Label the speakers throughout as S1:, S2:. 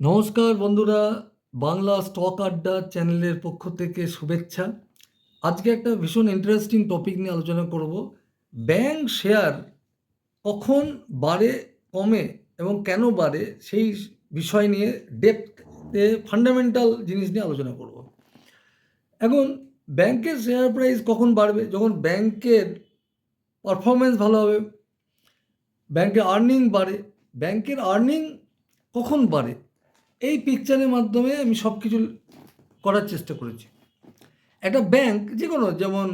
S1: নমস্কার বন্ধুরা, বাংলা স্টক আড্ডা চ্যানেলের পক্ষ থেকে শুভেচ্ছা। আজকে একটা ভীষণ ইন্টারেস্টিং টপিক নিয়ে আলোচনা করব। ব্যাংক শেয়ার কখন বাড়ে, কমে এবং কেন বাড়ে সেই বিষয় নিয়ে ডেপথে ফান্ডামেন্টাল জিনিস নিয়ে আলোচনা করব। এখন, ব্যাংকের শেয়ার প্রাইস কখন বাড়বে? যখন ব্যাংকের পারফরমেন্স ভালো হবে, ব্যাংকের আর্নিং বাড়ে, ব্যাংকের আর্নিং কখন বাড়ে? এই পিকচারের মাধ্যমে আমি সব কিছু করার চেষ্টা করেছি। একটা ব্যাংক যে কোনো যেমন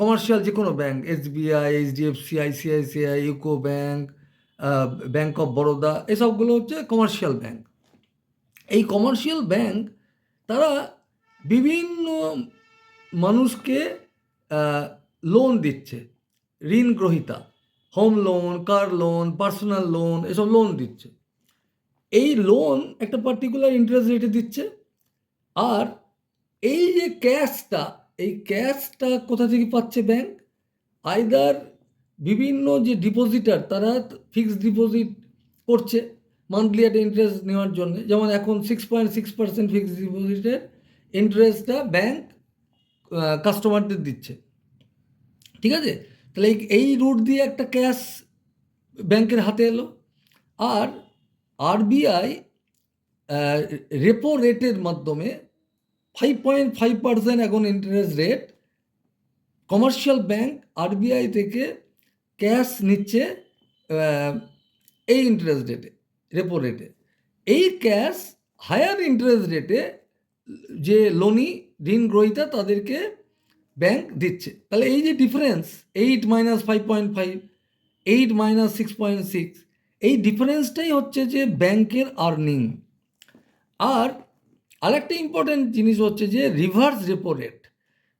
S1: কমার্শিয়াল যে কোনো bank SBI HDFC ICICI UCO bank bank of Baroda এসবগুলো হচ্ছে কমার্শিয়াল ব্যাংক এই কমার্শিয়াল ব্যাংক তারা বিভিন্ন মানুষকে লোন দিচ্ছে। ঋণ গ্রহিতা home loan car loan personal loan এসব লোন দিচ্ছে। এই লোন একটা পার্টিকুলার ইন্টারেস্ট রেটে দিচ্ছে। আর এই যে ক্যাশটা এই ক্যাশটা কোথা থেকে পাচ্ছে ব্যাংক আইদার বিভিন্ন যে ডিপোজিটার তারা ফিক্সড ডিপোজিট করছে মান্থলি একটা ইন্টারেস্ট নেওয়ার জন্য। যেমন এখন six point six percent fixed ডিপোজিটের ইন্টারেস্টটা ব্যাংক কাস্টমারদের দিচ্ছে। ঠিক আছে? তাহলে এই- রুট দিয়ে একটা ক্যাশ ব্যাংকের হাতে এলো। আর আরবিআই রেপো রেটের মাধ্যমে ফাইভ পয়েন্ট ফাইভ পার্সেন্ট এখন interest rate commercial bank RBI থেকে ক্যাশ নিচ্ছে এই ইন্টারেস্ট রেটে রেপো রেটে এই ক্যাশ হায়ার ইন্টারেস্ট রেটে যে লোনি ঋণ গ্রহীতা তাদেরকে ব্যাংক দিচ্ছে। তাহলে এই যে difference eight minus five point five eight minus six point six এই ডিফারেন্সটাই হচ্ছে যে ব্যাংকের আর্নিং আর আরেকটা ইম্পর্ট্যান্ট জিনিস হচ্ছে যে reverse repo rate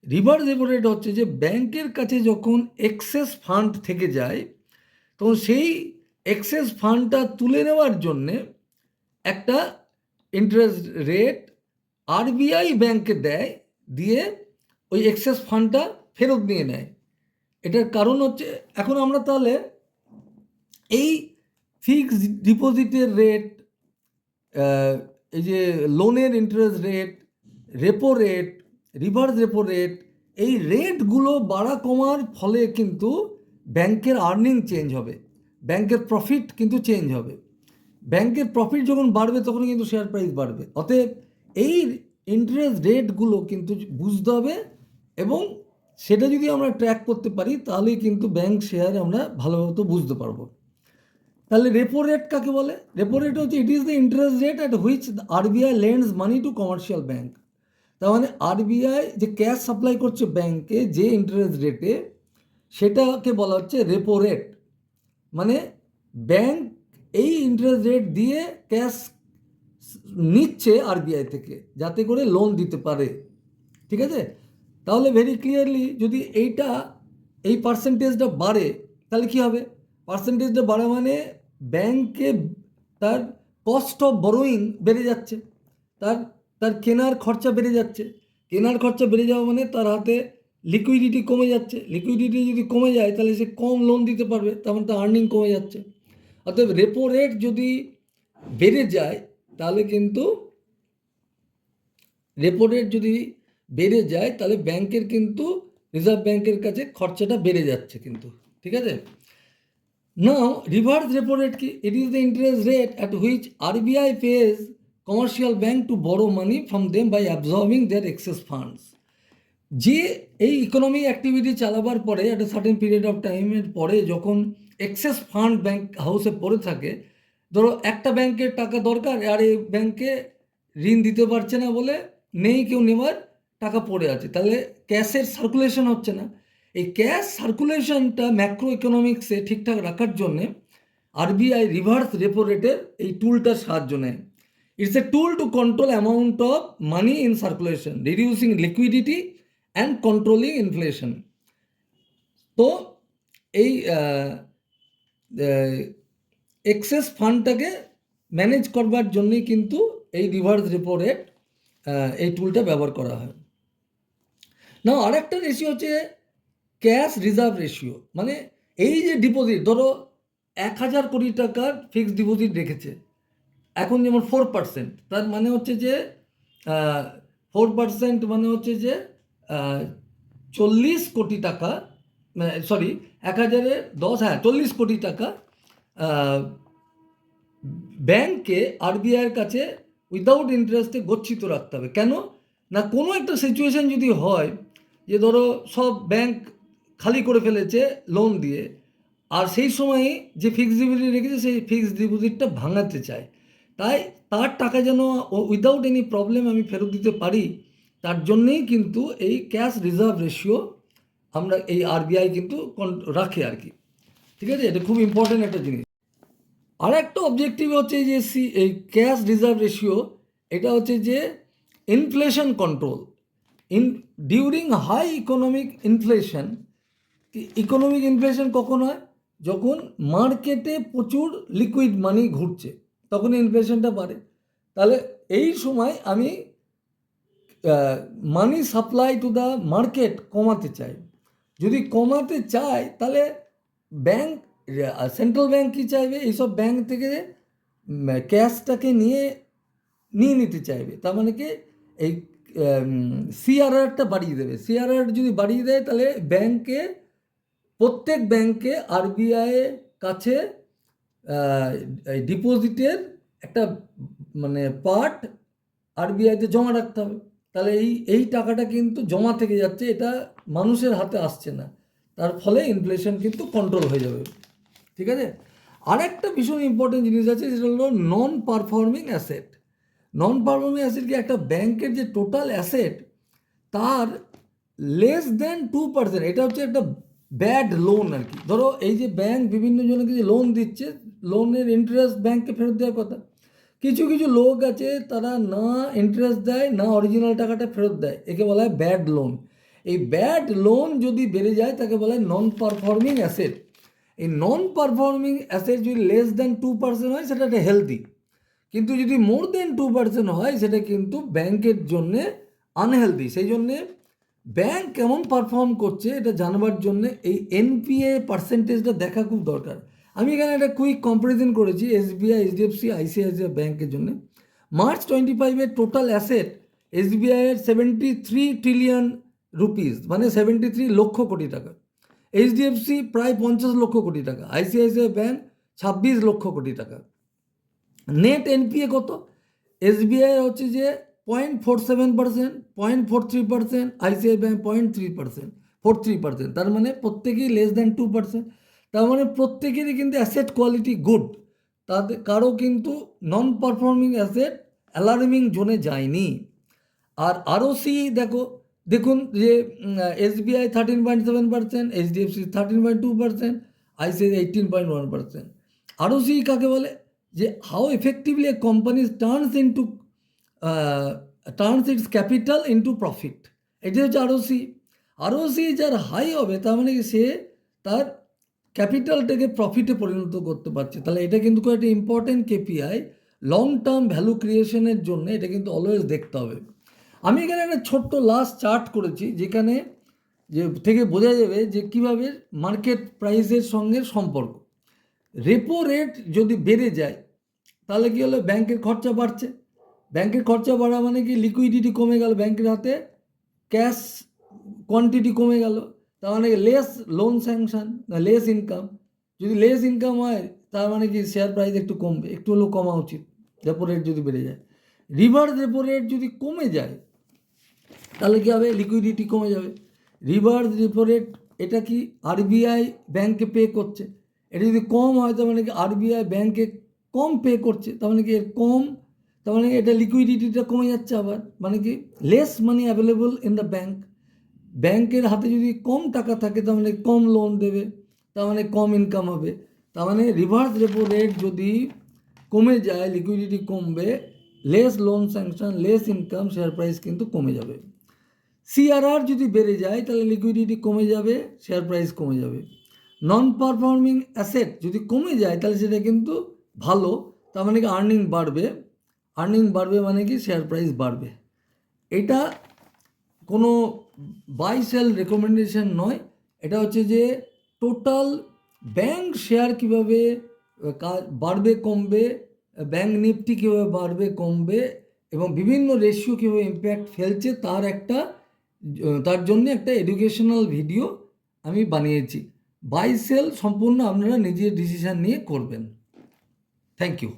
S1: reverse repo rate হচ্ছে যে ব্যাংকের কাছে যখন এক্সেস ফান্ড থেকে যায়, তখন সেই এক্সেস ফান্ডটা তুলে নেওয়ার জন্যে একটা ইন্টারেস্ট রেট আরবিআই ব্যাংকে দেয়, দিয়ে ওই এক্সেস ফান্ডটা ফেরত নিয়ে নেয়। এটার কারণ হচ্ছে, এখন আমরা তাহলে এই ফিক্সড ডিপোজিটের রেট এই যে লোনের interest rate repo rate reverse repo rate এই রেটগুলো বাড়া কমার ফলে কিন্তু ব্যাংকের আর্নিং চেঞ্জ হবে, ব্যাংকের প্রফিট কিন্তু চেঞ্জ হবে। ব্যাংকের প্রফিট যখন বাড়বে তখন কিন্তু শেয়ার প্রাইস বাড়বে। অতএব এই ইন্টারেস্ট রেটগুলো কিন্তু বুঝতে হবে এবং সেটা যদি আমরা ট্র্যাক করতে পারি তাহলেই কিন্তু ব্যাংক শেয়ার আমরা ভালোমতো বুঝতে পারব। তাহলে রেপো রেট কাকে বলে? রেপো রেট হচ্ছে it is the interest rate at which RBI lends money to commercial bank তার মানে আরবিআই যে ক্যাশ সাপ্লাই করছে ব্যাংকে যে ইন্টারেস্ট রেটে সেটাকে বলা হচ্ছে রেপো রেট মানে ব্যাংক এই ইন্টারেস্ট রেট দিয়ে ক্যাশ নিচ্ছে আরবিআই থেকে, যাতে করে লোন দিতে পারে। ঠিক আছে? তাহলে ভেরি ক্লিয়ারলি যদি এইটা, এই পার্সেন্টেজটা বাড়ে, তাহলে কী হবে? পার্সেন্টেজটা বাড়া মানে ব্যাংকে তার কস্ট অফ বরোয়িং বেড়ে যাচ্ছে। তার তার কেনার খরচা বেড়ে যাচ্ছে। কেনার খরচা বেড়ে যাওয়া মানে তার হাতে লিকুইডিটি কমে যাচ্ছে। লিকুইডিটি যদি কমে যায়, তাহলে সে কম লোন দিতে পারবে, তখন তার আর্নিং কমে যাচ্ছে। অতএব রেপো রেট যদি বেড়ে যায়, তাহলে কিন্তু রেপো রেট যদি বেড়ে যায়, তাহলে ব্যাংকের কিন্তু রিজার্ভ ব্যাংকের কাছে খরচাটা বেড়ে যাচ্ছে কিন্তু। ঠিক আছে? নাও রিভার্স রেপো রেট কি it is the interest rate at which RBI pays commercial bank to borrow money from them by absorbing their excess funds যে এই ইকোনমি অ্যাক্টিভিটি চালাবার পরে একটা সার্টেন পিরিয়ড অফ টাইমের পরে যখন এক্সেস ফান্ড ব্যাংক হাউসে পড়ে থাকে, ধরো একটা ব্যাংকের টাকা দরকার, আর এই ব্যাংকে ঋণ দিতে পারছে না বলে নেই কেউ নেওয়ার টাকা পড়ে আছে। তাহলে ক্যাশের সার্কুলেশন হচ্ছে না। এই ক্যাশ সার্কুলেশনটা ম্যাক্রো ইকোনমিক্সে ঠিকঠাক রাখার জন্যে আরবিআই রিভার্স রেপো রেটের এই টুলটার সাহায্য নেয়। It's a tool to control amount of money in circulation reducing liquidity and controlling inflation তো এই এক্সেস ফান্ডটাকে ম্যানেজ করবার জন্যই কিন্তু এই রিভার্স রেপো রেট এই টুলটা ব্যবহার করা হয়। না আরেকটা রেশিও হচ্ছে ক্যাশ রিজার্ভ রেশিও মানে এই যে ডিপোজিট ধরো এক হাজার কোটি টাকার ফিক্সড ডিপোজিট রেখেছে। এখন যেমন ফোর পার্সেন্ট তার মানে হচ্ছে যে ফোর পার্সেন্ট মানে হচ্ছে যে চল্লিশ কোটি টাকা সরি এক হাজারে দশ হ্যাঁ চল্লিশ কোটি টাকা আহ, ব্যাংককে আরবিআইয়ের কাছে উইদাউট ইন্টারেস্টে গচ্ছিত রাখতে হবে। কেন? না কোনো একটা সিচুয়েশান যদি হয় যে ধরো সব ব্যাংক খালি করে ফেলেছে লোন দিয়ে। আর সেই সময়ে যে ফিক্সড ডিপোজিট রেখেছে, সেই ফিক্সড ডিপোজিটটা ভাঙাতে চায়। তাই তার টাকা যেন উইদাউট এনি প্রবলেম আমি ফেরত দিতে পারি, তার জন্যেই কিন্তু এই ক্যাশ রিজার্ভ রেশিও আমরা এই আরবিআই কিন্তু কন- রাখে আর কি। ঠিক আছে? এটা খুব ইম্পর্টেন্ট একটা জিনিস। আর একটা অবজেক্টিভ হচ্ছে যে সি, এই ক্যাশ রিজার্ভ রেশিও এটা হচ্ছে যে inflation control in during high economic inflation economic inflation কখন হয়? যখন মার্কেটে প্রচুর লিকুইড মানি ঘুরছে তখন ইনফ্লেশনটা বাড়ে। তাহলে এই সময় আমি money supply to the market কমাতে চাই। যদি কমাতে চাই, তাহলে ব্যাংক সেন্ট্রাল ব্যাংক কী চাইবে? এইসব ব্যাংক থেকে ক্যাশটাকে নিয়ে নিয়ে নিতে চাইবে। তার মানে কি? এই সিআরআরটা বাড়িয়ে দেবে। সিআরআর যদি বাড়িয়ে দেয়, তাহলে ব্যাংকে প্রত্যেক ব্যাংকে আরবিআই কাছে ডিপোজিটের একটা মানে পার্ট আরবিআইতে জমা রাখতে হবে। তাহলে এই এই টাকাটা কিন্তু জমা থেকে যাচ্ছে, এটা মানুষের হাতে আসছে না। তার ফলে ইনফ্লেশন কিন্তু কন্ট্রোল হয়ে যাবে। ঠিক আছে? আরেকটা ভীষণ ইম্পর্টেন্ট জিনিস আছে, সেটা হলো non performing asset non performing asset কি? একটা ব্যাংকের যে টোটাল অ্যাসেট তার লেস দেন টু পার্সেন্ট এটা হচ্ছে একটা ব্যাড লোন আর কি। ধরো এই যে ব্যাংক বিভিন্ন জনকে যে লোন দিচ্ছে লোনের ইন্টারেস্ট ব্যাংককে ফেরত দেওয়ার কথা। কিছু কিছু লোক আছে, তারা না ইন্টারেস্ট দেয়, না অরিজিনাল টাকাটা ফেরত দেয়। একে বলা হয় ব্যাড লোন এই ব্যাড লোন যদি বেড়ে যায়, তাকে বলা হয় নন পারফর্মিং অ্যাসেট এই নন পারফর্মিং অ্যাসেট যদি লেস দ্যান টু পার্সেন্ট হয়, সেটা একটা হেলদি কিন্তু যদি মোর দেন টু পার্সেন্ট হয়, সেটা কিন্তু ব্যাংকের জন্যে আনহেলদি সেই জন্যে ব্যাংক কেমন পারফর্ম করছে এটা জানবার জন্য এই এনপিএ পার্সেন্টেজটা দেখা খুব দরকার। আমি এখানে একটা কুইক কম্পারিজন করেছি এসবিআই এইচডিএফসি আইসিআইসিআই ব্যাংকের জন্য। মার্চ টোয়েন্টি ফাইভের টোটাল অ্যাসেট এসবিআইয়ের সেভেন্টি থ্রি ট্রিলিয়ন রুপিস মানে সেভেন্টি থ্রি লক্ষ কোটি টাকা। এইচডিএফসি প্রায় পঞ্চাশ লক্ষ কোটি টাকা আইসিআইসিআই ব্যাংক ছাব্বিশ লক্ষ কোটি টাকা। নেট এনপিএ কত? এসবিআই হচ্ছে যে point four seven percent point four three percent ICICI bank point three percent four three percent তার মানে প্রত্যেকেই লেস দ্যান টু পার্সেন্ট তার মানে প্রত্যেকেরই কিন্তু অ্যাসেট কোয়ালিটি গুড তাদের, কারও কিন্তু নন পারফর্মিং অ্যাসেট অ্যালার্মিং জোনে যায়নি। আর আরও সি দেখো, দেখুন যে SBI thirteen point seven percent HDFC thirteen point two percent ICICI eighteen point one percent আরও সি কাকে বলে? যে how effectively a company turns into turns its capital into profit এটি হচ্ছে আরও সি আরও সি যার হাই হবে, তার মানে সে তার ক্যাপিটালটাকে প্রফিটে পরিণত করতে পারছে। তাহলে এটা কিন্তু একটা important KPI long term value ক্রিয়েশনের জন্য এটা কিন্তু অলওয়েজ দেখতে হবে। আমি এখানে একটা ছোট্ট লাস্ট চার্ট করেছি, যেখানে যে থেকে বোঝা যাবে যে কীভাবে মার্কেট প্রাইসের সঙ্গে সম্পর্ক। রেপো রেট যদি বেড়ে যায়, তাহলে কী হলো? ব্যাংকের খরচা বাড়ছে। ব্যাংকের খরচা বাড়া মানে কি? লিকুইডিটি কমে গেল ব্যাংকের হাতে ক্যাশ কোয়ান্টিটি কমে গেল। তার মানে লেস লোন স্যাংশন না লেস ইনকাম যদি লেস ইনকাম হয়, তার মানে কি? শেয়ার প্রাইস একটু কমবে, একটু হলেও কমা উচিত। রেপো রেট যদি বেড়ে যায়। রিভার্স রেপো রেট যদি কমে যায়, তাহলে কী হবে? লিকুইডিটি কমে যাবে। রিভার্স রেপো রেট এটা কি? আরবিআই ব্যাংকে পে করছে। এটা যদি কম হয়, তার মানে কি? আরবিআই ব্যাংকে কম পে করছে। তার মানে কি? এর কম তার মানে এটা লিকুইডিটিটা কমে যাচ্ছে আবার? মানে কি less money available in the bank ব্যাংকের হাতে যদি কম টাকা থাকে, তার মানে কম লোন দেবে, তার মানে কম ইনকাম হবে, তার মানে রিভার্স রেপো রেট যদি কমে যায় লিকুইডিটি কমবে less loan sanction less income share price কিন্তু কমে যাবে। সিআরআর যদি বেড়ে যায়, তাহলে লিকুইডিটি কমে যাবে শেয়ার প্রাইস কমে যাবে। নন পারফর্মিং অ্যাসেট যদি কমে যায়, তাহলে সেটা কিন্তু ভালো, তার মানে আর্নিং বাড়বে। আর্নিং বাড়বে মানে কি? শেয়ার প্রাইস বাড়বে। এটা কোনো বাই সেল রেকমেন্ডেশন নয়। এটা হচ্ছে যে টোটাল ব্যাংক শেয়ার কীভাবে বাড়বে, কমবে ব্যাঙ্ক নিফটি কীভাবে বাড়বে, কমবে এবং বিভিন্ন রেশিও কীভাবে ইম্প্যাক্ট ফেলছে তার একটা তার জন্য একটা এডুকেশনাল ভিডিও আমি বানিয়েছি। বাই সেল সম্পূর্ণ আপনারা নিজের ডিসিশান নিয়ে করবেন। Thank you